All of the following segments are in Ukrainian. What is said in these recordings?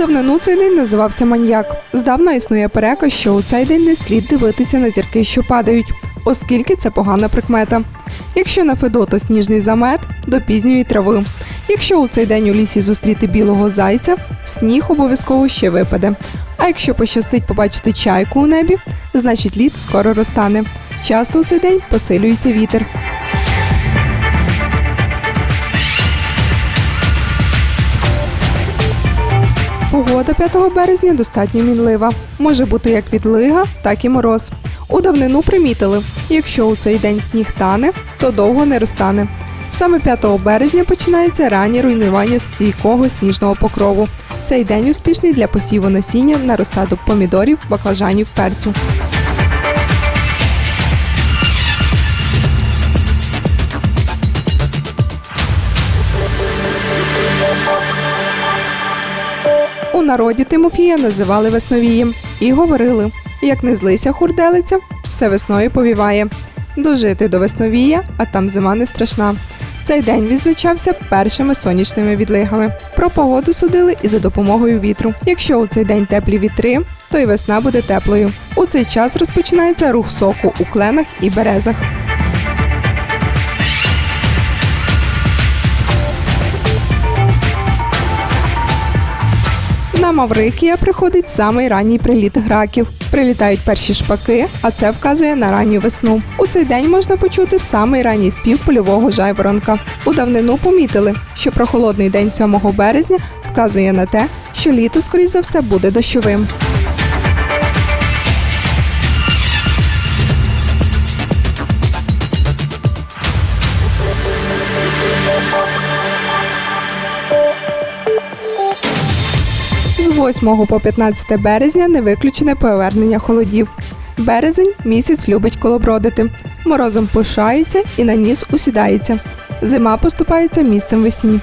давнину цей день називався маньяк. Здавна існує переказ, що у цей день не слід дивитися на зірки, що падають, оскільки це погана прикмета. Якщо на Федота сніжний замет до пізньої трави. Якщо у цей день у лісі зустріти білого зайця, сніг обов'язково ще випаде. А якщо пощастить побачити чайку у небі, значить лід скоро розтане. Часто у цей день посилюється вітер. Погода 5 березня достатньо мінлива. Може бути як відлига, так і мороз. У давнину примітили, якщо у цей день сніг тане, то довго не розтане. Саме 5 березня починається раннє руйнування стійкого сніжного покрову. Цей день успішний для посіву насіння на розсаду помідорів, баклажанів, перцю. Народі Тимофія називали весновієм і говорили: як не злися хурделиця, все весною повіває. Дожити до весновія, а там зима не страшна. Цей день відзначався першими сонячними відлигами. Про погоду судили і за допомогою вітру. Якщо у цей день теплі вітри, то й весна буде теплою. У цей час розпочинається рух соку у кленах і березах. На Маврикія приходить самий ранній приліт граків. Прилітають перші шпаки, а це вказує на ранню весну. У цей день можна почути самий ранній спів польового жайворонка. У давнину помітили, що прохолодний день 7 березня вказує на те, що літо, скоріш за все, буде дощовим. 8 по 15 березня не виключене повернення холодів. Березень місяць любить колобродити, морозом пишається і на ніс усідається. Зима поступається місцем весні.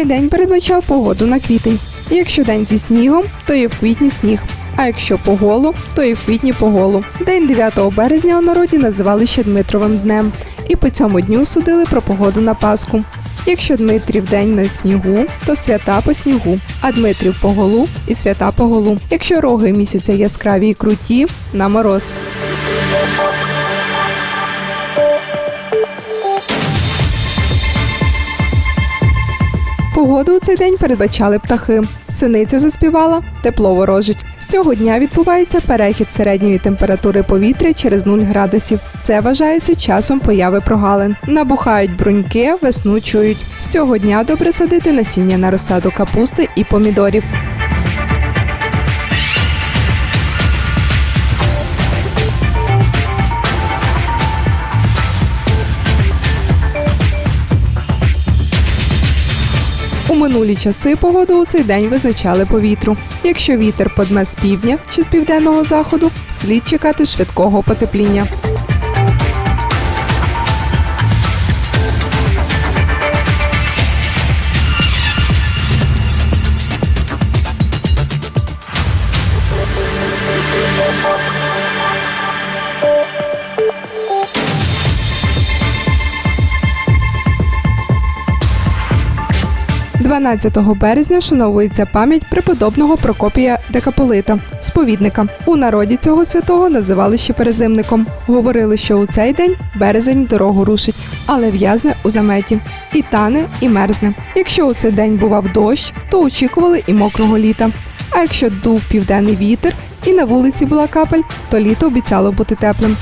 Цей день передбачав погоду на квітень. Якщо день зі снігом, то і в квітні сніг. А якщо поголу, то і в квітні поголу. День 9 березня у народі називали ще Дмитровим днем, і по цьому дню судили про погоду на Пасху. Якщо Дмитрів день на снігу, то свята по снігу, а Дмитрів по голу і свята по голу. Якщо роги місяця яскраві і круті, на мороз. Погоду у цей день передбачали птахи. Синиця заспівала, тепло ворожить. З цього дня відбувається перехід середньої температури повітря через 0 градусів. Це вважається часом появи прогалин. Набухають бруньки, весну чують. З цього дня добре садити насіння на розсаду капусти і помідорів. Минулі часи погоду у цей день визначали по вітру. Якщо вітер подме з півдня чи з південного заходу, слід чекати швидкого потепління. – 12 березня вшановується пам'ять преподобного Прокопія Декаполита, сповідника. У народі цього святого називали ще перезимником. Говорили, що у цей день березень дорогу рушить, але в'язне у заметі. І тане, і мерзне. Якщо у цей день бував дощ, то очікували і мокрого літа. А якщо дув південний вітер і на вулиці була капель, то літо обіцяло бути теплим.